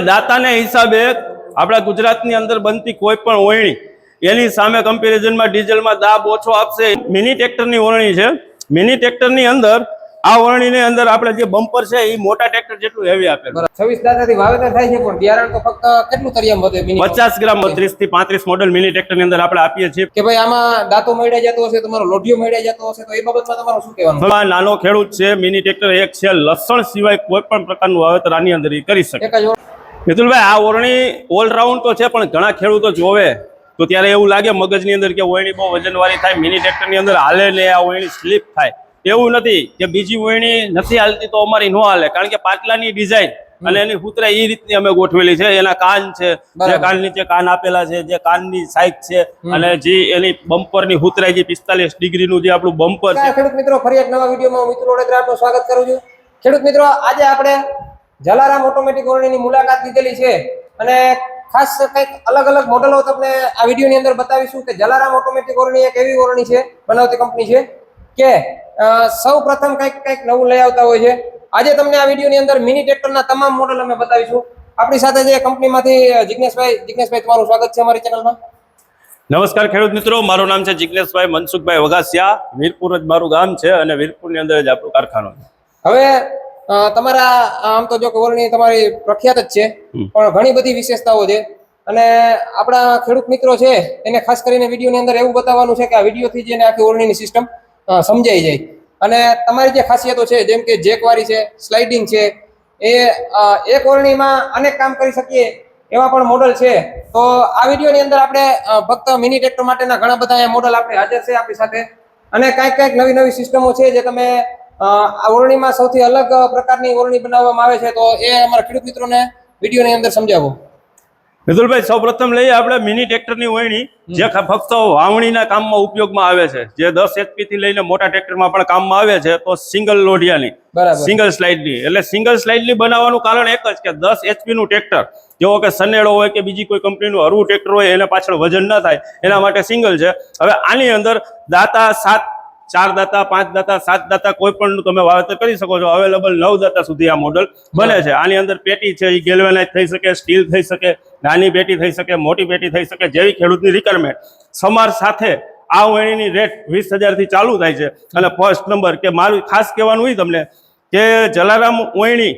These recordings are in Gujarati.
દાતાને હિસાબે આપણા ગુજરાતની અંદર બનતી કોઈ પણ ઓયણી એની સામે કમ્પેરિઝનમાં ડીઝલમાં દાબ ઓછો આપશે. મિની ટ્રેક્ટરની ઓરણી છે. મિની ટ્રેક્ટરની અંદર આ ઓરણીની અંદર આપણે જે બમ્પર છે એ મોટા ટ્રેક્ટર જેટલું હેવી આપે છવ્વીસ દાતાથી વાવેતર થાય છે પણ બિયારણ તો ફક્ત કેટલું તરિયામ વધે પચાસ ગ્રામ ત્રીસથી પાંત્રીસ મોડલ મિની ટ્રેક્ટરની અંદર આપણે આપીએ છીએ. કે ભાઈ આમાં દાંતો મળ્યા જતો હશે તમારો લોઢિયો મળ્યા જતો હશે તો એ બાબતમાં તમારું શું કહેવાનું? નાનો ખેડૂત છે મિની ટ્રેક્ટર એક છે લસણ સિવાય કોઈ પણ પ્રકારનું વાવેતર આની અંદર એ કરી શકે. મિતુલભાઈ આ ઓરણી ઓલરાઉન્ડ તો છે પણ ઘણા ખેડૂતો જોવે. તો ત્યારે એવું લાગે મગજની અંદર કે ઓયણી બહુ વજનવાળી થાય મિની ટ્રેક્ટરની અંદર હાલે ને આ ઓયણી સ્લીપ થાય. એવું નથી કે બીજી ઓયણી નથી હાલતી તો અમારી ન હાલે કારણ કે પાટલાની ડિઝાઇન અને એની સૂત્ર એ રીતની અમે ગોઠવેલી છે. એના કાન છે જે કાન નીચે કાન આપેલા છે જે કાનની સાઈઝ છે અને જે એની બમ્પરની સૂત્રાઈ જે પિસ્તાલીસ ડિગ્રીનું જે આપણું બમ્પર છે. ખેડૂત મિત્રો ફરી એક નવા વિડીયોમાં મિત્રો મિત્ર આપનું સ્વાગત કરું છું. ખેડૂત મિત્રો આજે આપણે જલારામ ઓટોમેટિક ઓરણીની મુલાકાત લીધેલી છે. અને ખાસ કંઈક અલગ અલગ મોડલો તમને આ વિડીયોની અંદર બતાવીશું કે જલારામ ઓટોમેટિક ઓરણી એક એવી ઓરણી છે બનાવતી કંપની છે કે સૌ પ્રથમ કંઈક કંઈક નવું લઈ આવતા હોય છે. આજે તમને આ વિડીયોની અંદર મિની ટ્રેક્ટરના તમામ મોડલ અમે બતાવીશું. આપણી સાથે જે કંપનીમાંથી જિજ્ઞેશભાઈ જિજ્ઞેશભાઈ તમારું સ્વાગત છે અમારી ચેનલમાં નમસ્કાર ખેડૂત મિત્રો મારું નામ છે જિજ્ઞેશભાઈ મનસુખભાઈ વગાસિયા વીરપુર જ મારું ગામ છે અને વીરપુરની અંદર જ આપણું કારખાનું હવે તમારા આમ તો જો કે તમારી પ્રખ્યાત જ છે પણ ઘણી બધી વિશેષતાઓ છે. અને આપણા ખેડૂત મિત્રો છે એને ખાસ કરીને વિડીયોની અંદર એવું બતાવવાનું છે કે આ વિડીયોથી જ એને આખી ઓરણીની સિસ્ટમ સમજાઈ જાય. અને તમારી જે ખાસિયતો છે જેમ કે જેકવારી છે સ્લાઇડિંગ છે એ એક ઓરણીમાં અનેક કામ કરી શકીએ એવા પણ મોડલ છે. તો આ વિડીયોની અંદર આપણે ભક્ત ફક્ત મિની ટ્રેક્ટર માટેના ઘણા બધા મોડલ આપણે હાજર છે આપણી સાથે. અને કાંઈક કાંઈક નવી નવી સિસ્ટમો છે જે તમે ઓરણીમાં સૌથી અલગ પ્રકારની ઓરણી બનાવવામાં આવે છે તો એ અમારા ખેડૂત મિત્રોને વિડીયોની અંદર સમજાવો. મિતુલભાઈ સૌપ્રથમ લઈએ આપણે મિની ટ્રેક્ટરની વહેણી જે ફક્ત વાવણીના કામમાં ઉપયોગમાં આવે છે. જે દસ એચપી થી લઈને મોટા ટ્રેક્ટરમાં પણ કામમાં આવે છે તો સિંગલ લોઢિયાની. સિંગલ સ્લાઇડની. એટલે સિંગલ સ્લાઇડની બનાવવાનું કારણ એક જ કે દસ એચપી નું ટ્રેક્ટર જેવો કે સનેડો હોય કે બીજી કોઈ કંપનીનું હરવું ટ્રેક્ટર હોય એના પાછળ વજન ના થાય એના માટે સિંગલ છે. હવે આની અંદર દાતા સાત ચાર દાતા, પાંચ દાતા, સાત દાતા કોઈ પણ તમે વાવેતર કરી શકો છો. અવેલેબલ નવ દાતા સુધી આ મોડલ બને છે. આની અંદર પેટી છે એ ગેલ્વેનાઇઝ થઈ શકે સ્ટીલ થઈ શકે, નાની પેટી થઈ શકે, મોટી પેટી થઈ શકે, જેવી ખેડૂતની રિક્વાયરમેન્ટ સમાર સાથે આ વણીની રેટ વીસ હજારથી ચાલુ થાય છે. અને ફર્સ્ટ નંબર કે મારું ખાસ કહેવાનું હોય તમને કે જલારામ વહેણી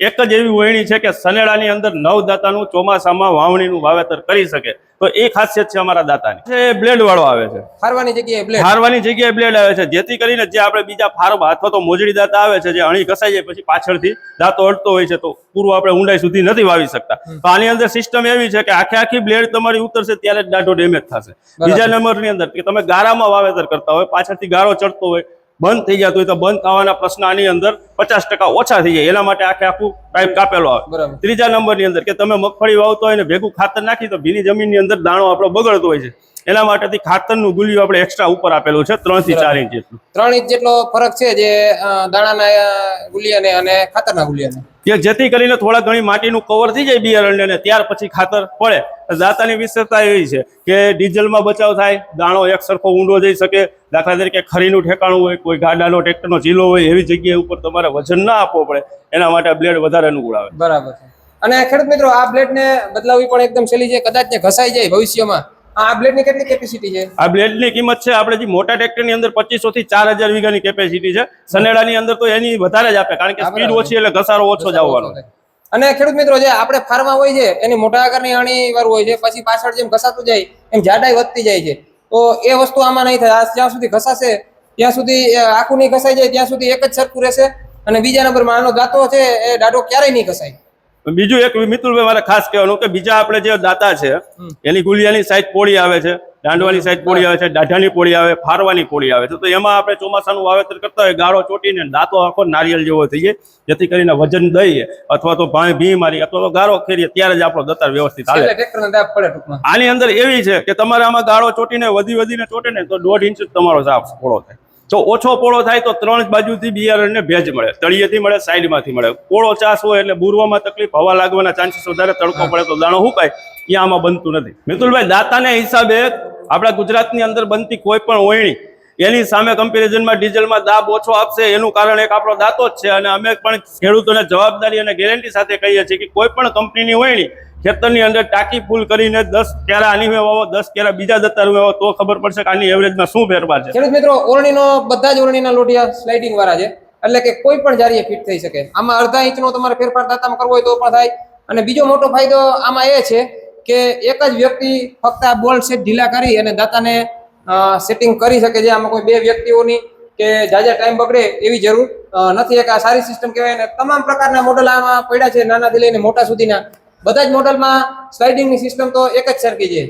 એક જ એવી વહેણી છે કે સનેડાની અંદર નવ દાતાનું ચોમાસામાં વાવણીનું વાવેતર કરી શકે. તો એ ખાસિયત છે અમારા દાતાની. એ બ્લેડ વાળો આવે છે. ફારવાની જગ્યાએ બ્લેડ ફારવાની જગ્યાએ બ્લેડ આવે છે. જેથી કરીને જે આપણે બીજા ફાર્મ અથવા તો મોજડી દાતા આવે છે જે અણી ઘસાઈ જાય પછી પાછળથી દાંતો અડતો હોય છે તો પૂરું આપણે ઊંડાઈ સુધી નથી વાવી શકતા. તો આની અંદર સિસ્ટમ એવી છે કે આખે આખી બ્લેડ તમારી ઉતરશે ત્યારે જ દાંતો ડેમેજ થશે. બીજા નંબરની અંદર કે તમે ગારામાં વાવેતર કરતા હોય પાછળથી ગારો ચડતો હોય બંધ થઈ જતો હોય તો બંધ થવાના પ્રશ્ન આની અંદર પચાસ ટકા ઓછા થઈ જાય. એના માટે આખે આખું પાઇપ કાપેલો આવે. ત્રીજા નંબરની અંદર કે તમે મગફળી વાવતો હોય ને ભેગું ખાતર નાખી તો ભીની જમીનની અંદર દાણો આપણો બગડતો હોય છે. એના માટેથી ખાતરનું ગુલિયું આપણે એક્સ્ટ્રા ઉપર આપેલું છે ત્રણથી ચાર ઇંચ જેટલું ત્રણ ઇંચ જેટલો ફરક છે જે દાણાના ગુલિયાને અને ખાતરના ગુલિયાને. કે જેથી કરીને થોડા ઘણી માટીનું કવર થઈ જાય બિયારણને અને ત્યાર પછી ખાતર પડે. દાતાની વિશેષતા એવી છે કે ડીઝલમાં બચાવ થાય દાણો એક સરખો ઊંડો જઈ શકે દાખલા તરીકે ખરીનું ઠેકાણું હોય કોઈ ગાડાનો ટ્રેક્ટરનો ચીલો હોય એવી જગ્યાએ ઉપર તમારે વજન ના આપવો પડે એના માટે બ્લેડ વધારે અનુકૂળ આવે. બરાબર અને ખેડૂત મિત્રો આ બ્લેડને બદલાવવી પણ એકદમ સહેલી છે કદાચ ને ઘસાઈ જાય ભવિષ્યમાં. આ બ્લેડની કેટલી કેપેસિટી છે? આ બ્લેડની કિંમત છે આપણે જે મોટા ટ્રેક્ટરની અંદર પચીસો થી ચાર હજાર વીઘાની કેપેસિટી છે. સનેડાની અંદર તો એની વધારે જ આપે કારણ કે સ્પીડ ઓછી એટલે ઘસારો ઓછો જ આવવાનો. અને ખેડૂત મિત્રો જે આપણે ફાર્મા હોય છે એની મોટા આકારની અણી વાળું હોય છે પછી પાછળ જેમ ઘસાતું જાય એમ જાડાઈ વધતી જાય છે. તો એ વસ્તુ આમાં નહીં થાય. આ જ્યાં સુધી ઘસાશે ત્યાં સુધી આખું નહીં ઘસાઈ જાય ત્યાં સુધી એક જ સરખું રહેશે. અને બીજા નંબરમાં આનો દાતો છે એ દાડો ક્યારેય નહીં ઘસાય. બીજું એક મિતુલભાઈ મારે ખાસ કહેવાનું કે બીજા આપણે જે દાતા છે એની ગુલિયાની સાઈઝ પોળી આવે છે દાંડવાની સાઈઝ પોળી આવે છે દાઢાની પોળી આવે ફારવાની પોળી આવે છે. તો એમાં આપણે ચોમાસાનું વાવેતર કરતા હોય ગાળો ચોટીને દાંતો આખો નારિયેલ જેવો થઈએ જેથી કરીને વજન દઈએ અથવા તો ભાઈ ભી મારી અથવા તો ગાળો ખેરીએ ત્યારે જ આપણો દતાર વ્યવસ્થિત હાલે. આની અંદર એવી છે કે તમારે આમાં ગાળો ચોટીને વધી વધીને ચોટે ને તો દોઢ ઇંચ તમારો સાફ પોળો થાય. તો ઓછો પોળો થાય તો ત્રણ બાજુથી બિયારણને ભેજ મળે, તળિયેથી મળે, સાઈડમાંથી મળે. પોળો ચાસ હોય એટલે બુરવામાં તકલીફ, હવા લાગવાના ચાન્સીસ વધારે, તડકો પડે તો દાણો હુકાય એ આમાં બનતું નથી. મિતુલભાઈ, દાતાને હિસાબે આપણા ગુજરાતની અંદર બનતી કોઈ પણ ઓયણી, એની સામે કમ્પેરિઝનમાં ડીઝલમાં દાબ ઓછો આપશે, એનું કારણ એક આપણો દાંતો જ છે. અને અમે પણ ખેડૂતોને જવાબદારી અને ગેરંટી સાથે કહીએ છીએ કે કોઈ પણ કંપનીની વહેણી ખેતરની અંદર ટાંકી ફૂલ કરીને દસ કેરા આની વાવો, દસ કેરા બીજા દત્તાનું વાવો તો ખબર પડશે કે આની એવરેજમાં શું ફેરફાર છે. ખેડૂત મિત્રો, ઓરણીનો, બધા જ ઓરણીના લોટિયા સ્લાઇડિંગ વાળા છે. એટલે કે કોઈ પણ જારીએ ફિટ થઈ શકે. આમાં અડધા ઇંચનો તમારે ફેરફાર દાતામાં કરવો હોય તો પણ થાય. અને બીજો મોટો ફાયદો આમાં એ છે કે એક જ વ્યક્તિ ફક્ત આ બોલ સેટ ઢીલા કરી અને દાતાને સેટિંગ કરી શકે છે. આમાં કોઈ બે વ્યક્તિઓની કે જાજા ટાઈમ બગડે એવી જરૂર નથી. એક આ સારી સિસ્ટમ કહેવાય અને તમામ પ્રકારના મોડલ આમાં પડ્યા છે. નાનાથી લઈને મોટા સુધીના. બધા જ મોડલમાં સ્લાઇડિંગની સિસ્ટમ તો એક જ સરખી છે.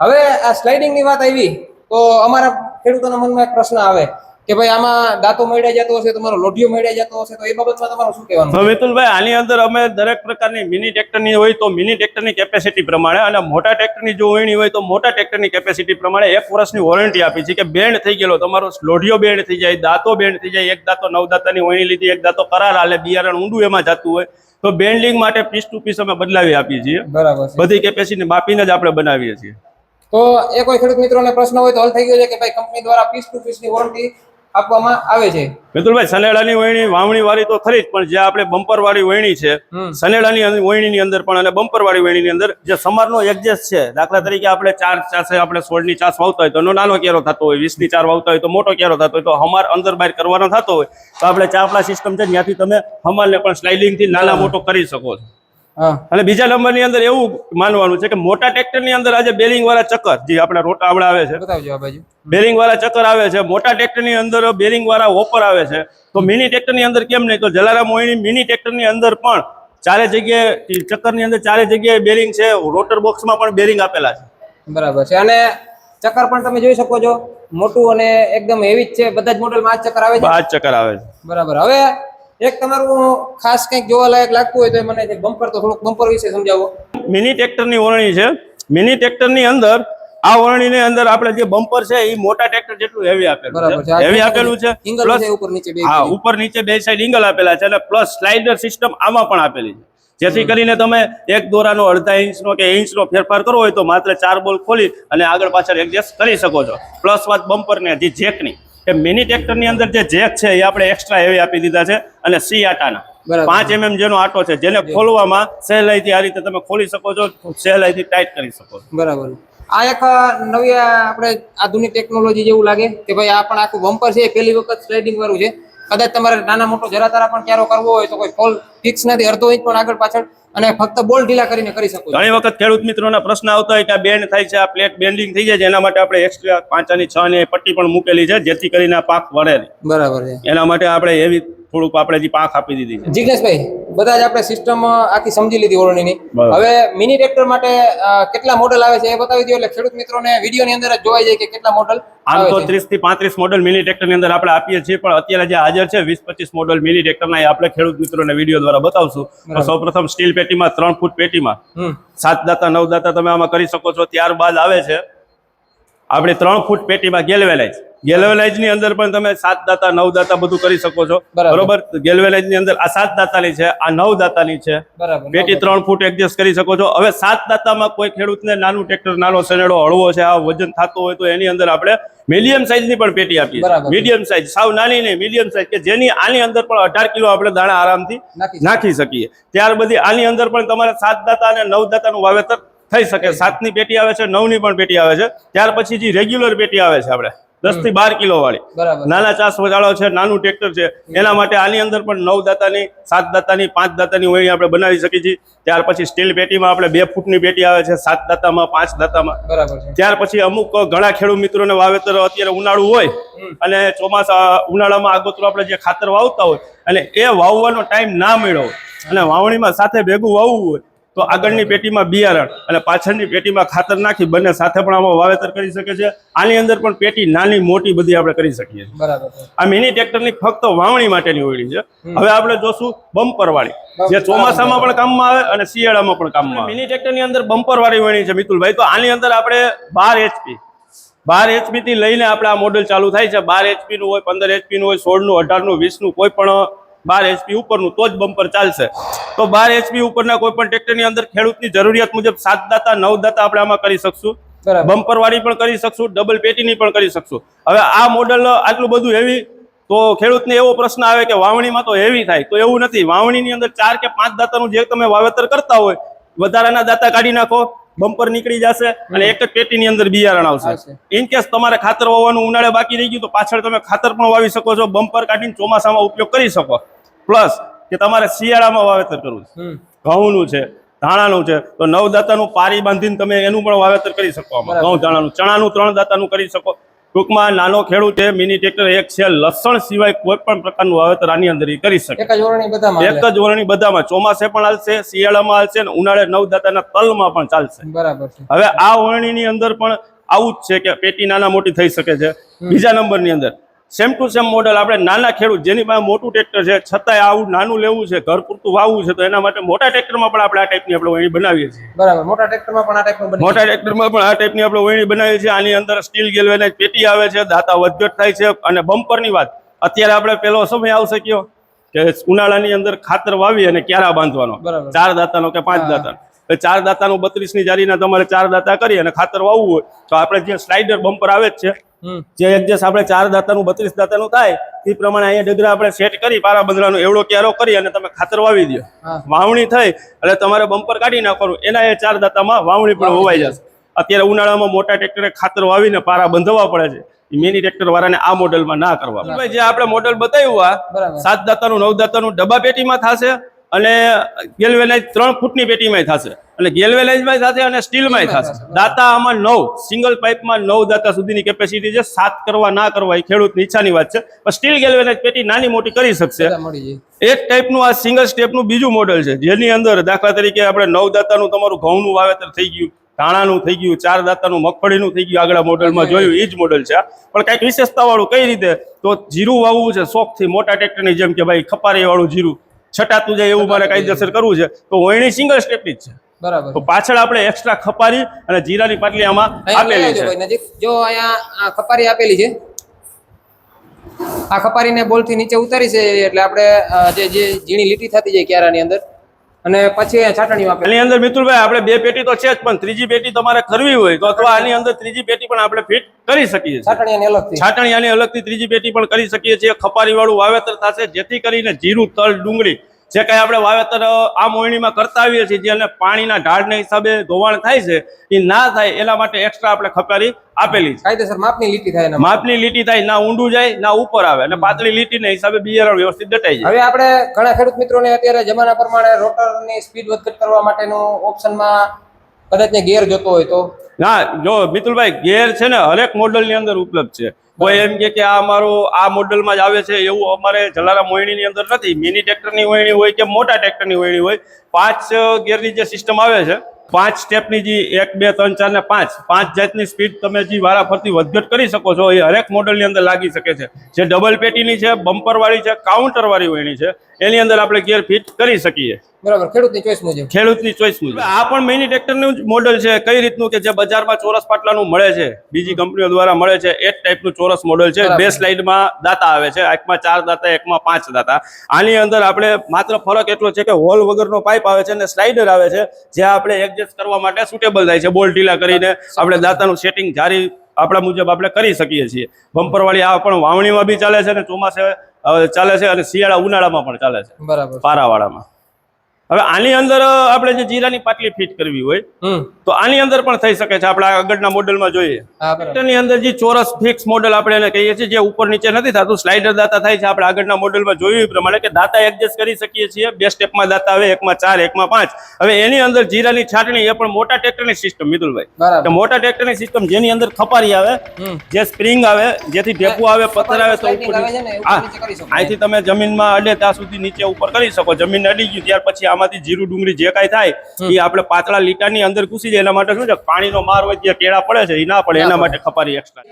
હવે આ સ્લાઇડિંગની વાત આવી, તો અમારા ખેડૂતોના મનમાં એક પ્રશ્ન આવે કે ભાઈ આમાં દાંતો મળ્યા જતો હશે, તમારો લોઢિયો મળ્યા જતો હશે, તો એ બાબતમાં તમારું શું કહેવાનું? તો મિતુલભાઈ, આની અંદર અમે દરેક પ્રકારની મિની ટ્રેક્ટરની હોય તો મિની ટ્રેક્ટરની કેપેસિટી પ્રમાણે અને મોટા ટ્રેક્ટરની જો વહેણી હોય તો મોટા ટ્રેક્ટરની કેપેસિટી પ્રમાણે એક વર્ષની વોરંટી આપી છે કે બેન્ડ થઈ ગયેલો, તમારો લોઢિયો બેન્ડ થઈ જાય, દાંતો બેન્ડ થઈ જાય, એક દાંતો નવ દાંતાની વહેણી લીધી, એક દાંતો કરાર હાલે, બિયારણ ઊંડું એમાં જતું હોય તો બેન્ડિંગ માટે પીસ ટુ પીસ અમે બદલાવી આપીએ છીએ. બરાબર બધી કેપેસિટી માપીને જ આપણે બનાવીએ છીએ. તો એ કોઈ ખેડૂત મિત્રોને પ્રશ્ન હોય તો હલ થઈ ગયો છે કે ભાઈ કંપની દ્વારા પીસ ટુ પીસની વોરંટી આપવામાં આવે છે. મિતુલભાઈ સનેડાની વહેણી વાવણી વાળી તો ખરી જ પણ જે આપણે બમ્પર વાળી વહેણી છે સનેડાની અંદર વહેણીની અંદર પણ અને બમ્પર વાળી વહેણીની અંદર જે સમારનો એડજસ્ટ છે દાખલા તરીકે આપણે ચાર ચાસે આપણે સોળની ચાસ વાવતા હોય તો એનો નાનો કેરો થતો હોય વીસની ચાર વાવતા હોય તો મોટો કેરો થતો હોય તો હમાર અંદર બહાર કરવાનો થતો હોય તો આપણે ચાપડા સિસ્ટમ છે ત્યાંથી તમે હમારને પણ સ્લાઇડિંગથી નાના મોટો કરી શકો છો. અને બીજા નંબરની અંદર એવું માનવાનું છે કે મોટા ટ્રેક્ટરની અંદર આજે બેરિંગ વાળા ચક્કર જે આપણે રોટ આવડા આવે છે બેરિંગ વાળા ચક્કર આવે છે મોટા ટ્રેક્ટરની અંદર બેરિંગ વાળા ઓપર આવે છે તો મિની ટ્રેક્ટરની અંદર કેમ નહીં? તો જલારામ મોહિની મિની ટ્રેક્ટરની અંદર પણ ચારે જગ્યાએ ચક્કરની અંદર ચારે જગ્યાએ બેરિંગ છે રોટર બોક્સમાં પણ બેરિંગ આપેલા છે. બરાબર છે. અને ચક્કર પણ તમે જોઈ શકો છો મોટું અને એકદમ હેવી જ છે. બધા જ મોડલમાં આ ચક્કર આવે છે? આ ચક્કર આવે છે. બરાબર. હવે એક તમારું ખાસ કંઈક જોવા લાયક લાગતું હોય તો મને બમ્પર તો થોડુંક બમ્પર વિશે સમજાવો. મિની ટ્રેક્ટરની વરણી છે. મિની ટ્રેક્ટરની અંદર આ વરણીની અંદર આપણે જે બમ્પર છે એ મોટા ટ્રેક્ટર જેટલું હેવી આપેલું છે. હેવી આપેલું છે. પ્લસ ઉપર નીચે બે હા ઉપર નીચે બે સાઈડ ઇંગલ આપેલા છે અને પ્લસ સ્લાઇડર સિસ્ટમ આમાં પણ આપેલી છે. જેથી કરીને તમે એક દોરાનો અડધા ઇંચનો કે ઇંચનો ફેરફાર કરવો હોય તો માત્ર ચાર બોલ ખોલી અને આગળ પાછળ એડજસ્ટ કરી શકો છો. પ્લસ વાત બમ્પર ને જે જેકની કે મિની ટ્રેક્ટરની અંદર જે જેક છે એ આપણે એક્સ્ટ્રા હેવી આપી દીધા છે અને સી આટાના. પાંચ એમએમ જેનો આટો છે જેને ખોલવામાં સહેલાઈથી આ રીતે તમે ખોલી શકો છો સહેલાઈથી ટાઈટ કરી શકો છો. બરાબર. આ એક નવી આપણે આધુનિક ટેકનોલોજી જેવું લાગે કે ભાઈ આ પણ આખું બમ્પર છે પહેલી વખત સ્લાઇડિંગ વાળું છે. કદાચ તમારે નાના મોટો જરા તારા પણ ક્યારો કરવો હોય તો કોઈ ફોલ ફિક્સ નથી અડધો ઇંચ પણ આગળ પાછળ અને ફક્ત બોલ ઢીલા કરીને કરી શકો ઘણી વખત ખેડૂત મિત્રોના પ્રશ્ન આવતા હોય કે આ બેન્ડ થાય છે આ પ્લેટ બેન્ડિંગ થઈ જાય છે એના માટે આપણે એક્સ્ટ્રા પાંચાની છ ની પટ્ટી પણ મૂકેલી છે જેથી કરીને આ પાક વળે બરાબર છે. એના માટે આપણે એવી થોડુંક આપણે જે પાંખ આપી દીધી છે. જિગ્નેશભાઈ બધા જ આપણે સિસ્ટમ આખી સમજી લીધી ઓરણીની હવે મિની ટ્રેક્ટર માટે કેટલા મોડલ આવે છે એ બતાવી દો એટલે ખેડૂત મિત્રોને વિડીયોની અંદર જ જોવાઈ જાય કે કેટલા મોડલ આમ તો ત્રીસથી પાંત્રીસ મોડલ મિની ટ્રેક્ટરની અંદર આપણે આપીએ છીએ પણ અત્યારે જે હાજર છે વીસ પચીસ મોડલ મિની ટ્રેક્ટરના આપણે ખેડૂત મિત્રોને વીડિયો દ્વારા બતાવશું. તો સૌપ્રથમ સ્ટીલ પેટીમાં ત્રણ ફૂટ પેટીમાં. સાત દાતા નવ દાતા તમે આમાં કરી શકો છો. ત્યારબાદ આવે છે આપણે ત્રણ ફૂટ પેટીમાં ગેલ્વેલાઇઝ ગેલ્વેલાઇઝની અંદર પણ તમે સાત દાતા નવ દાતા બધું કરી શકો છો. બરોબર. ગેલ્વેલાઇઝની અંદર આ સાત દાતાની છે આ નવ દાતાની છે. પેટી ત્રણ ફૂટ એડજસ્ટ કરી શકો છો. હવે સાત દાતામાં કોઈ ખેડૂતને નાનું ટ્રેક્ટર નાનો સનેડો હળવો છે આ વજન થતું હોય તો એની અંદર આપણે મીડિયમ સાઇઝની પણ પેટી આપીએ મીડિયમ સાઇઝ. સાવ નાની નહીં મીડિયમ સાઇઝ કે જેની આની અંદર પણ અઢાર કિલો આપણે દાણા આરામથી નાખી શકીએ. ત્યાર બધી આની અંદર પણ તમારે સાત દાતા અને નવ દાતાનું વાવેતર થઈ શકે. સાતની પેટી આવે છે નવની પણ પેટી આવે છે. ત્યાર પછી જે રેગ્યુલર પેટી આવે છે આપણે દસથી બાર કિલો વાળી. નાના ચાસ વજાળો છે નાનું ટ્રેક્ટર છે. એના માટે આની અંદર પણ નવ દાતાની સાત દાતાની પાંચ દાતાની વણી આપણે બનાવી શકીએ છીએ. ત્યાર પછી સ્ટીલ પેટીમાં આપણે બે ફૂટની પેટી આવે છે સાત દાતામાં પાંચ દાતામાં. ત્યાર પછી અમુક ઘણા ખેડૂત મિત્રોને વાવેતર અત્યારે ઉનાળું હોય અને ચોમાસા ઉનાળામાં આગોતરું આપણે જે ખાતર વાવતા હોય અને એ વાવવાનો ટાઈમ ના મળ્યો અને વાવણીમાં સાથે ભેગું વાવવું હોય તો આગળની પેટીમાં બિયારણ અને પાછળની પેટીમાં ખાતર નાખી બંને સાથે પણ આમાં વાવેતર કરી શકે છે. આની અંદર પણ પેટી નાની મોટી બધી આપણે કરી શકીએ બરાબર આ મિની ટ્રેક્ટરની ફક્ત વાવણી માટેની હોડી છે. હવે આપણે જોશું બમ્પર વાળી જે ચોમાસામાં પણ કામમાં આવે અને શિયાળામાં પણ કામમાં આવે. મિની ટ્રેક્ટરની અંદર બમ્પર વાળી વણી છે મિતુલભાઈ. તો આની અંદર આપણે બાર એચપી બાર એચપી થી લઈને આપણે આ મોડેલ ચાલુ થાય છે. બાર એચપી નું હોય પંદર એચપી નું હોય સોળનું અઢારનું વીસનું કોઈ પણ બાર એચપી ઉપરનું તો જ બમ્પર ચાલશે. તો બાર એચપી ઉપરના કોઈ પણ ટ્રેક્ટરની અંદર ખેડૂતની જરૂરિયાત મુજબ સાત દાતા નવ દાતા આપણે આમાં કરી શકશું. બમ્પર વાળી પણ કરી શકશું ડબલ પેટીની પણ કરી શકશું. હવે આ મોડલ આટલું બધું હેવી તો ખેડૂતને એવો પ્રશ્ન આવે કે વાવણીમાં તો હેવી થાય. તો એવું નથી. વાવણીની અંદર ચાર કે પાંચ દાતાનું જે તમે વાવેતર કરતા હોય વધારાના દાતા કાઢી નાખો બમ્પર નીકળી જશે અને એક જ પેટીની અંદર બિયારણ આવશે. આવશે. ઇન કેસ તમારે ખાતર વાવવાનું ઉનાળે બાકી રહી ગયું તો પાછળ તમે ખાતર પણ વાવી શકો છો બમ્પર કાઢીને ચોમાસામાં ઉપયોગ કરી શકો. પ્લસ કે તમારે શિયાળામાં વાવેતર કરવું છે. ઘઉંનું છે ધાણાનું છે તો નવ દાતાનું પારી બાંધીને તમે એનું પણ વાવેતર કરી શકો આમાં. ઘઉં ધાણાનું. ચણાનું ત્રણ દાતાનું કરી શકો. ટૂંકમાં નાનો ખેડૂત છે મિની ટ્રેક્ટર એક છે લસણ સિવાય કોઈ પણ પ્રકારનું વાવેતર આની અંદર કરી શકે. એક જ ઓરણી બધામાં વરણી બધામાં. ચોમાસે પણ હાલશે શિયાળામાં હાલશે અને ઉનાળે નવ દાતાના તલમાં પણ ચાલશે. બરાબર હવે આ વરણીની અંદર પણ આવું જ છે કે પેટી નાના મોટી થઈ શકે છે. બીજા નંબરની અંદર સેમ ટુ સેમ મોડલ આપણે નાના ખેડૂત જેની પાસે મોટું ટ્રેક્ટર છે છતાંય આવું નાનું લેવું છે ઘર પૂરતું વાવવું છે તો એના માટે મોટા ટ્રેક્ટરમાં પણ આપણે આ ટાઈપની આપણે વરણી બનાવીએ છીએ. બરાબર મોટા ટ્રેક્ટરમાં પણ આ ટાઈપનું મોટા ટ્રેક્ટરમાં પણ આ ટાઈપની આપણે વરણી બનાવીએ છીએ. આની અંદર સ્ટીલ ગેલ્વેનાઇઝ પેટી આવે છે દાતા વધઘટ થાય છે અને બમ્પરની વાત. અત્યારે આપણે પેલો સમય આવશે કયો? કે ઉનાળાની અંદર ખાતર વાવી અને ક્યારા બાંધવાનો? ચાર દાતાનો કે પાંચ. દાતાનો? એટલે ચાર દાતાનું બત્રીસની જારીના તમારે ચાર દાતા કરી અને ખાતર વાવવું હોય તો આપણે જે સ્લાઇડર બમ્પર આવે જ છે જે એડજસ્ટ આપણે ચાર દાતાનું બત્રીસ દાતાનું થાય તે પ્રમાણે અહીંયા ડગરા આપણે સેટ કરી પારા બંદરાનો એવડો ક્યારો કરી અને તમે ખાતર વાવી દો. વાવણી થઈ એટલે તમારે બમ્પર કાઢી નાખવાનું. એના એ ચાર દાતામાં વાવણી પણ હોવાઈ જશે. અત્યારે ઉનાળામાં મોટા ટ્રેક્ટરે ખાતર વાવીને પારા બંધવા પડે છે. એ મિની ટ્રેક્ટર વાળાને આ મોડલમાં ના કરવા જે આપણે મોડલ બતાવ્યું આ સાત દાતાનું નવ દાતાનું ડબ્બા પેટીમાં થશે અને ગેલ્વેનાઇઝ ત્રણ ફૂટની પેટીમાં થશે. અને ગેલ્વેનાઇઝમાં થશે અને સ્ટીલમાં થશે. દાતા આમાં નવ સિંગલ પાઇપમાં નવ દાતા સુધીની કેપેસિટી છે. સાત કરવા ના કરવા એ ખેડૂતની ઈચ્છાની વાત છે. પણ સ્ટીલ ગેલ્વેનાઇઝ પેટી નાની મોટી કરી શકશે. એક ટાઈપનું આ સિંગલ સ્ટેપનું બીજું મોડલ છે જેની અંદર દાખલા તરીકે આપણે નવ દાતાનું તમારું ઘઉંનું વાવેતર થઈ ગયું ધાણાનું થઈ ગયું ચાર દાતાનું મગફળીનું થઈ ગયું આગળ મોડલમાં જોયું એ. જ મોડલ છે પણ કંઈક વિશેષતાવાળું કઈ રીતે? તો જીરું વાવવું છે શોખથી મોટા ટ્રેક્ટરની જેમ કે ભાઈ ખપારી વાળું જીરું. છટાતું જાય એવું મારે કાયદેસર કરવું છે. તો વયણી સિંગલ સ્ટેપની જ છે. બરાબર. તો પાછળ આપણે એક્સ્ટ્રા ખપારી અને જીરાની પાટલી આમાં આપેલી છે. નજીક. જો અહીંયા આ ખપારી આપેલી છે. આ ખપારીને બોલથી નીચે ઉતારી છે એટલે આપણે જે જે ઝીણી લીટી થતી જાય ક્યારાની અંદર. અને પછી છાટણીઓ આપેલી. આની અંદર મિતુલભાઈ આપણે બે પેટી તો છે જ પણ ત્રીજી પેટી તમારે કરવી હોય તો અથવા આની અંદર ત્રીજી પેટી પણ આપણે ફિટ કરી શકીએ છીએ. છાટણીયાની અલગથી. છાટણી આની અલગથી ત્રીજી પેટી પણ કરી શકીએ છીએ. ખપારી વાળું વાવેતર થશે જેથી કરીને જીરું તલ ડુંગળી જે કઈ આપણે વાવેતર આ મોયણીમાં કરતા આવીએ છીએ જેને પાણીના ઢાળના હિસાબે ધોવાણ થાય છે એ ના થાય એના માટે એક્સ્ટ્રા આપણે ખપારી આપેલી છે. કાયદેસર માપની લીટી થાય માપની લીટી થાય ના ઊંડું જાય ના ઉપર આવે અને પાતળી લીટીના હિસાબે બિયારણ વ્યવસ્થિત દટાઈ જાય. હવે આપણે ઘણા ખેડૂત મિત્રોને અત્યારે જમાના પ્રમાણે રોટરની સ્પીડ વધઘટ કરવા માટેનું ઓપ્શનમાં કદાચ ગેર જોતો હોય તો? ના જો મિતુલભાઈ ગેર છે ને હરેક મોડલની અંદર ઉપલબ્ધ છે. કોઈ એમ કે આ અમારો આ મોડલમાં જ આવે છે એવું અમારે જલારા મોયણીની અંદર નથી. મિની ટ્રેક્ટરની વહેણી હોય કે મોટા ટ્રેક્ટરની વહેણી હોય, પાંચ ગેરની જે સિસ્ટમ આવે છે પાંચ સ્ટેપની જે એક બે ત્રણ ચાર ને પાંચ પાંચ જાતની સ્પીડ તમે જે વારા ફરતી વધઘટ કરી શકો છો એ હરેક મોડલની અંદર લાગી શકે છે. જે ડબલ પેટીની છે બમ્પરવાળી છે કાઉન્ટરવાળી વહેણી છે એની અંદર આપણે ગેર ફિટ કરી શકીએ. બરાબર ખેડૂતની ચોઈસ મુજબ. ખેડૂતની ચોઈસ મુજબ. આ પણ મિની ટ્રેક્ટરનું જ મોડલ છે કઈ રીતનું કે જે બજારમાં ચોરસ પાટલાનું મળે છે બીજી કંપનીઓ દ્વારા મળે છે એ જ ટાઈપનું ચોરસ મોડલ છે બે સ્લાઇડમાં દાતા આવે છે એકમાં ચાર દાતા એકમાં પાંચ દાતા. આની અંદર આપણે માત્ર ફરક એટલો છે કે હોલ વગરનો પાઇપ આવે છે અને સ્લાઇડર આવે છે જે આપણે એડજસ્ટ કરવા માટે સુટેબલ થાય છે. બોલ ઢીલા કરીને આપણે દાંતાનું સેટિંગ જારી આપણા મુજબ આપણે કરી શકીએ છીએ. બમ્પરવાળી આ પણ વાવણીમાં બી ચાલે છે અને ચોમાસે ચાલે છે અને શિયાળા ઉનાળામાં પણ ચાલે છે. બરાબર. પારાવાળામાં. હવે આની અંદર આપણે જે જીરાની પાટલી ફિટ કરવી હોય તો આની અંદર પણ થઈ શકે છે. આપણે આગળના મોડલમાં જોઈએ. ની અંદર જે ચોરસ ફિક્સ મોડલ આપણે એને કહીએ છીએ જે ઉપર નીચે નથી થતું સ્લાઇડર દાતા થાય છે. આપણે આગળના મોડલમાં જોયું એ પ્રમાણે કે દાતા એડજસ્ટ કરી શકીએ છીએ. બે સ્ટેપમાં દાતા આવે એકમાં ચાર એકમાં પાંચ. હવે એની અંદર જીરાની છાટણી એ પણ મોટા ટ્રેક્ટરની સિસ્ટમ મિતુલભાઈ. કે મોટા ટ્રેક્ટરની સિસ્ટમ જેની અંદર ખપારી આવે જે સ્પ્રિંગ આવે જેથી ઢેકું આવે પથ્થર આવે તો ઉપર. અહીંથી તમે જમીનમાં અડે ત્યાં સુધી નીચે ઉપર કરી શકો. જમીન અડી ગયું ત્યાર પછી આમાંથી જીરું ડુંગળી જે કાંઈ થાય એ આપણે પાતળા લીટાની અંદર ઘૂસી જાય. એના માટે શું છે? પાણીનો માર હોય ત્યાં કેળા પડે છે એ ના પડે. એના માટે ખપારી એક્સ્ટ્રા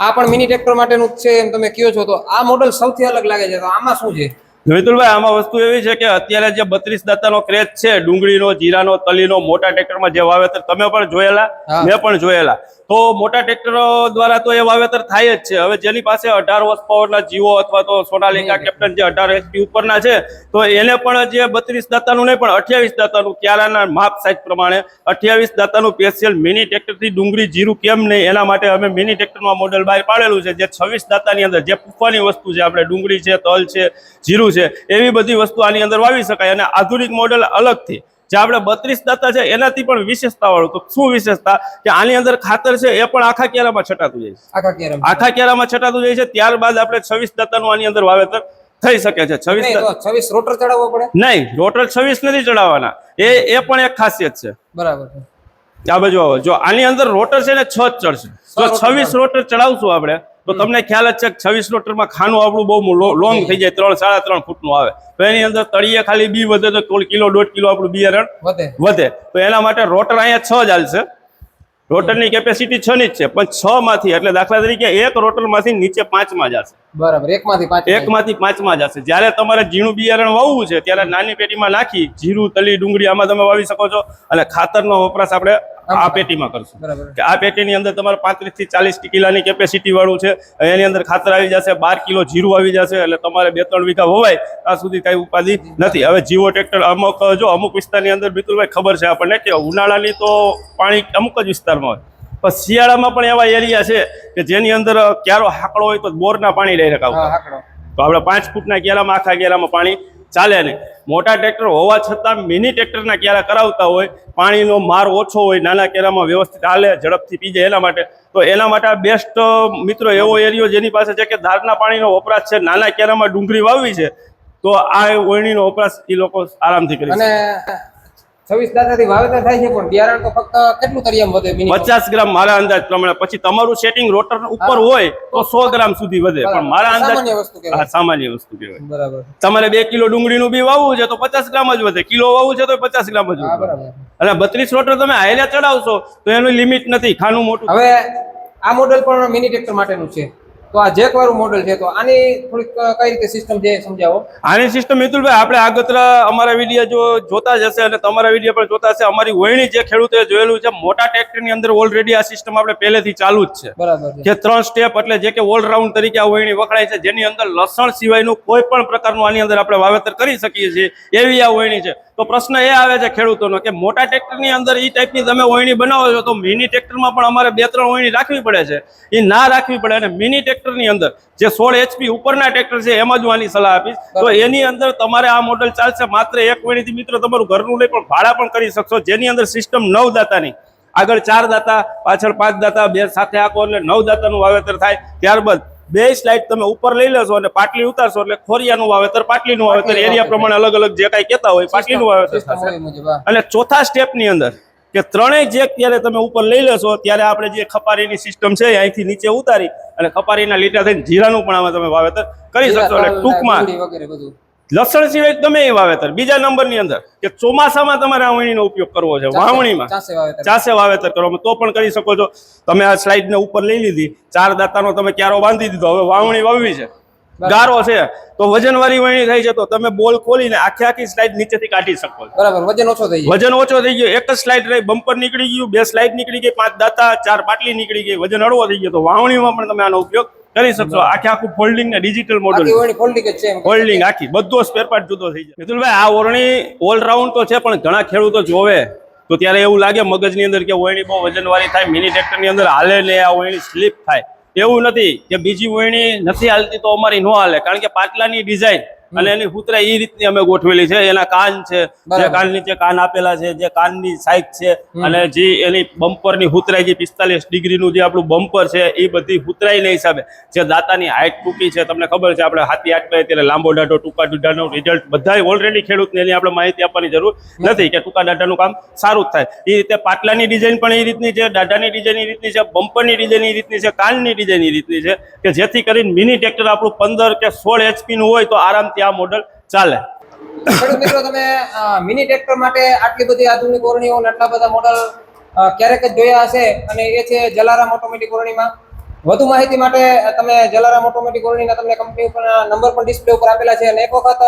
આ પણ મિની ટ્રેક્ટર માટેનું છે એમ તમે કયો છો. તો આ મોડલ સૌથી અલગ લાગે છે. તો આમાં શું છે? મિતુલભાઈ આમાં વસ્તુ એવી છે કે અત્યારે જે બત્રીસ દાતાનો ક્રેજ છે ડુંગળીનો જીરાનો તલીનો મોટા ટ્રેક્ટરમાં જે વાવેતર તમે પણ જોયેલા મેં પણ જોયેલા. તો મોટા ટ્રેક્ટરો દ્વારા તો એ વાવેતર થાય જ છે. હવે જેની પાસે અઢાર વર્ષ પાવરના જીવો અથવા તો સોનાલિકા કેપ્ટન જે અઢાર એચપી ઉપરના છે તો એને પણ જે બત્રીસ દાતાનું નહીં પણ અઠ્યાવીસ દાતાનું ક્યારાના માપ સાઇઝ પ્રમાણે અઠ્યાવીસ દાતાનું સ્પેશિયલ મિની ટ્રેક્ટરથી ડુંગળી જીરું કેમ નહીં એના માટે અમે મિની ટ્રેક્ટરનું મોડેલ બહાર પાડેલું છે. જે છવ્વીસ દાતાની અંદર જે પૂફવાની વસ્તુ છે આપણે ડુંગળી છે તલ છે જીરું છે એવી બધી વસ્તુ આની અંદર વાવી શકાય અને આધુનિક મોડેલ અલગથી. જે આપણે બત્રીસ દાતા છે એનાથી પણ વિશેષતા વાળું તો શું વિશેષતા? કે આની અંદર ખાતર છે એ પણ આખા કેરામાં છટાતું જાય છે. આખા કેરામાં. છટાતું જાય છે ત્યારબાદ આપણે છવ્વીસ દાતાનું આની અંદર વાવેતર થઈ શકે છે. છવ્વીસ છવ્વીસ રોટર ચડાવવો પડે? નહીં રોટર છવ્વીસ નથી ચડાવવાના. એ એ પણ એક ખાસિયત છે. બરાબર. આ બાજુ આવો. જો આની અંદર રોટર છે ને છ જ ચડશે. જો છવ્વીસ રોટર ચડાવશું આપણે તો તમને ખ્યાલ જ છે કે છવ્વીસ રોટરમાં ખાનું આપણું બહુ લોંગ થઈ જાય ત્રણ સાડા ત્રણ ફૂટનું આવે. તો એની અંદર તળિયે ખાલી બી વધે તો કિલો દોઢ કિલો આપણું બિયારણ વધે. તો એના માટે રોટર અહીંયા છ જ હાલશે. રોટરની કેપેસિટી છ ની જ છે પણ છ માંથી એટલે દાખલા તરીકે એક રોટરમાંથી નીચે પાંચમાં જશે બરાબર એક માંથી પાંચ એકમાંથી પાંચમાં જશે જ્યારે તમારે ઝીણું બિયારણ વાવવું છે ત્યારે નાની પેટીમાં નાખી જીરું તલી ડુંગળી આમાં તમે વાવી શકો છો. અને ખાતરનો વપરાશ આપણે આ પેટીમાં કરશું. કે આ પેટીની અંદર તમારે પાંત્રીસથી ચાલીસ કિલાની કેપેસિટી વાળું છે. એની અંદર ખાતર આવી જશે બાર કિલો જીરું આવી જશે એટલે તમારે બે ત્રણ વીઘા હોવાય ત્યાં સુધી કઈ ઉપાધિ નથી. હવે જીવો ટ્રેક્ટર અમુક જો અમુક વિસ્તારની અંદર બિલકુલભાઈ ખબર છે આપણને કે ઉનાળાની તો પાણી અમુક જ વિસ્તારમાં હોય. પણ શિયાળામાં પણ એવા એરિયા છે કે જેની અંદર ક્યારો હાકડો હોય તો બોરના પાણી લઈ રખાવ તો આપણે પાંચ ફૂટના કેરામાં આખા કેરામાં પાણી ચાલે નહીં. મોટા ટ્રેક્ટર હોવા છતાં મિની ટ્રેક્ટરના કેરા કરાવતા હોય, પાણીનો માર ઓછો હોય, નાના કેરામાં વ્યવસ્થિત હાલે, ઝડપથી પીજે એના માટે. તો એના માટે બેસ્ટ મિત્રો એવો એરિયો જેની પાસે છે કે ધારના પાણીનો વપરાશ છે, નાના કેરામાં ડુંગળી વાવવી છે, તો આ ઓળણીનો વપરાશ એ લોકો આરામથી કરી અને છવ્વીસ દાદાથી વાવેતર થાય છે પણ બિયારણ તો ફક્ત કેટલું તરિયામ વધે પચાસ ગ્રામ મારા અંદાજ પ્રમાણે. પછી તમારું સેટિંગ રોટર ઉપર હોય તો સો ગ્રામ સુધી વધે. પણ મારા અંદાજ સામાન્ય વસ્તુ કહેવાય. હા સામાન્ય વસ્તુ કહેવાય. બરાબર. તમારે બે કિલો ડુંગળીનું બી વાવવું છે તો પચાસ ગ્રામ જ વધે. કિલો વાવવું છે તો પચાસ ગ્રામ જ વધે. અને બત્રીસ રોટર તમે હાઈલા ચડાવશો તો એનું લિમિટ નથી. ખાનું મોટું હવે આ મોડેલ પણ મિની ટ્રેક્ટર માટેનું છે. તો આ જેક વાળું મોડેલ છે તો આની થોડીક કઈ રીતે સિસ્ટમ છે સમજાવો? આની સિસ્ટમ મિતુલભાઈ આપણે આગતરા અમારા વીડિયો જો જોતા જ હશે અને તમારા વીડિયો પણ જોતા હશે. અમારી વહીણી જે ખેડૂતોએ જોયેલું છે મોટા ટ્રેક્ટરની અંદર ઓલરેડી આ સિસ્ટમ આપણે પહેલેથી ચાલુ જ છે. બરાબર જે કે ત્રણ સ્ટેપ એટલે જે કે ઓલરાઉન્ડ તરીકે આ વહીણી વખણાય છે જેની અંદર લસણ સિવાયનું કોઈ પણ પ્રકારનું આની અંદર આપણે વાવેતર કરી શકીએ છીએ એવી આ વહીણી છે. તો પ્રશ્ન એ આવે છે ખેડૂતોનો કે મોટા ટ્રેક્ટરની અંદર એ ટાઈપની તમે વહીણી બનાવો છો તો મિની ટ્રેક્ટરમાં પણ અમારે બે ત્રણ વહીણી રાખવી પડે છે. એ ના રાખવી પડે અને મિની ટ્રેક્ટરની અંદર જે સોળ એચપી ઉપરના ટ્રેક્ટર છે એમાં જ હું આની સલાહ આપીશ. તો એની અંદર તમારે આ મોડલ ચાલશે માત્ર એક વહીણીથી મિત્રો તમારું ઘરનું નહીં પણ ભાડા પણ કરી શકશો. જેની અંદર સિસ્ટમ નવ દાતાની આગળ ચાર દાતા પાછળ પાંચ દાતા બે સાથે આખો એટલે નવ દાતાનું વાવેતર થાય. ત્યારબાદ બે સ્લાઇડ તમે ઉપર લઈ લેશો અને પાટલી ઉતારશો એટલે ખોરિયાનું વાવેતર પાટલીનું વાવેતર એરિયા પ્રમાણે અલગ અલગ જે કાંઈ કહેતા હોય પાટલીનું વાવેતર. અને ચોથા સ્ટેપની અંદર કે ત્રણેય જેક ત્યારે તમે ઉપર લઈ લેશો ત્યારે આપણે જે ખપારીની સિસ્ટમ છે અહીંથી નીચે ઉતારી અને ખપારીના લીટા થઈને જીરાનું પણ આમાં તમે વાવેતર કરી શકશો. એટલે ટૂંકમાં વગેરે બધું. લસણ સિવાય ગમે એ વાવેતર. બીજા નંબરની અંદર કે ચોમાસામાં તમારે આ વણીનો ઉપયોગ કરવો છે વાવણીમાં. ચાસે વાવેતર. કરવામાં. તો પણ કરી શકો છો. તમે આ સ્લાઇડ ને ઉપર લઈ લીધી. ચાર દાતાનો તમે ક્યારો બાંધી દીધો. હવે વાવણી વાવવી છે. ગારો છે. તો વજનવાળી વણી થાય છે તો તમે બોલ ખોલીને આખી આખી સ્લાઇડ નીચેથી કાઢી શકો બરાબર. વજન ઓછો થઈ જાય વજન ઓછો થઈ ગયો. એક જ સ્લાઇડ રહી બમ્પર નીકળી ગયું બે સ્લાઇડ નીકળી ગઈ પાંચ દાતા ચાર પાટલી નીકળી ગઈ. વજન હળવો થઈ ગયો. તો વાવણીમાં પણ તમે આનો ઉપયોગ કરી શકશો. આખે આખું ફોલ્ડિંગ ને ડિજિટલ મોડલ ફોલ્ડિંગ છે આખી. બધો સ્પેર પાર્ટ જુદો થઈ જાય. મિતુલભાઈ આ ઓરણી ઓલરાઉન્ડ તો છે પણ ઘણા ખેડૂતો જોવે. તો ત્યારે એવું લાગે મગજની અંદર કે ઓયણી બહુ વજનવાળી થાય મિની ટ્રેક્ટરની અંદર હાલે ને આ ઓયણી સ્લીપ થાય. એવું નથી કે બીજી ઓયણી નથી હાલતી તો અમારી નો હાલે. કારણ કે પાટલાની ડિઝાઇન અને એની હુતરા એ રીતની અમે ગોઠવેલી છે. એના કાન છે જે કાન નીચે કાન આપેલા છે જે કાનની સાઈઝ છે અને જે એની બમ્પરની હુતરાઈ જે પિસ્તાલીસ ડિગ્રીનું જે આપણું બમ્પર છે એ બધી હુતરાઈના હિસાબે જે દાતાની હાઈટ ટૂંકી છે તમને ખબર છે આપણે હાથી હાથ કરીએ ત્યારે લાંબો દાઢો ટૂંકા દાઢાનો રિઝલ્ટ બધા ઓલરેડી ખેડૂતને એની આપણે માહિતી આપવાની જરૂર નથી કે ટૂંકા દાઢાનું કામ સારું જ થાય. એ રીતે પાટલાની ડિઝાઇન પણ એ રીતની છે દાઢાની ડિઝાઇન એ રીતની છે બમ્પરની ડિઝાઇન એ રીતની છે કાનની ડિઝાઇન એ રીતની છે કે જેથી કરીને મિની ટ્રેક્ટર આપણું પંદર કે સોળ એચપીનું હોય તો આરામથી આ મોડલ ચાલે. મિત્રો, તમે મિની ટ્રેક્ટર માટે આટલી બધી આધુનિક ઓરણીઓ આટલા બધા મોડલ ક્યારેક જ જોયા હશે? અને એ છે જલારામ ઓટોમેટિક ઓરણીમાં. વધુ માહિતી માટે તમે જલારામ ઓટોમેટિક ઓરણીના તમને કંપની ઉપર નંબર પણ ડિસ્પ્લે ઉપર આપેલા છે. અને એક વખત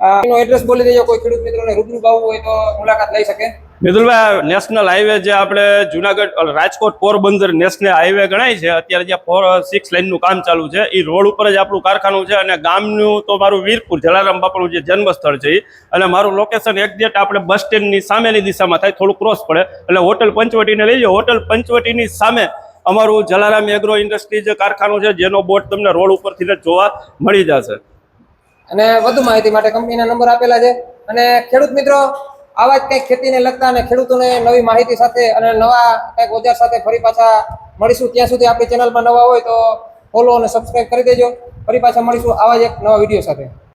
એનો એડ્રેસ બોલી દેજો, કોઈ ખેડૂત મિત્રોને રૂબરૂ આવવું હોય તો મુલાકાત લઈ શકે. મિતુલભાઈ નેશનલ હાઈવે જે આપણે જુનાગઢ રાજકોટ પોરબંદર નેશનલ હાઈવે ગણાય છે, અત્યારે જે ફોર સિક્સ લાઇનનું કામ ચાલુ છે એ રોડ ઉપર જ આપણું કારખાનું છે અને ગામનું તો મારું વીરપુર, જલારામ બાપાનું જે જન્મસ્થળ છે. અને મારું લોકેશન એક્ઝેક્ટ આપણે બસ સ્ટેન્ડની સામેની દિશામાં થાય, થોડું ક્રોસ પડે. એટલે હોટલ પંચવટીને લઈ જાઓ હોટલ પંચવટીની સામે અમારું જલારામ એગ્રો ઇન્ડસ્ટ્રી જે કારખાનું છે, જેનો બોર્ડ તમને રોડ ઉપરથી જ જોવા મળી જશે. અને વધુ માહિતી માટે કંપનીના નંબર આપેલા છે. અને ખેડૂત મિત્રો, આવા જ કંઈક ખેતીને લગતા અને ખેડૂતોને નવી માહિતી સાથે અને નવા કંઈક ઓજાર સાથે ફરી પાછા મળીશું. ત્યાં સુધી આપણી ચેનલમાં નવા હોય તો ફોલો અને સબસ્ક્રાઇબ કરી દેજો. ફરી પાછા મળીશું આવા જ એક નવા વીડિયો સાથે.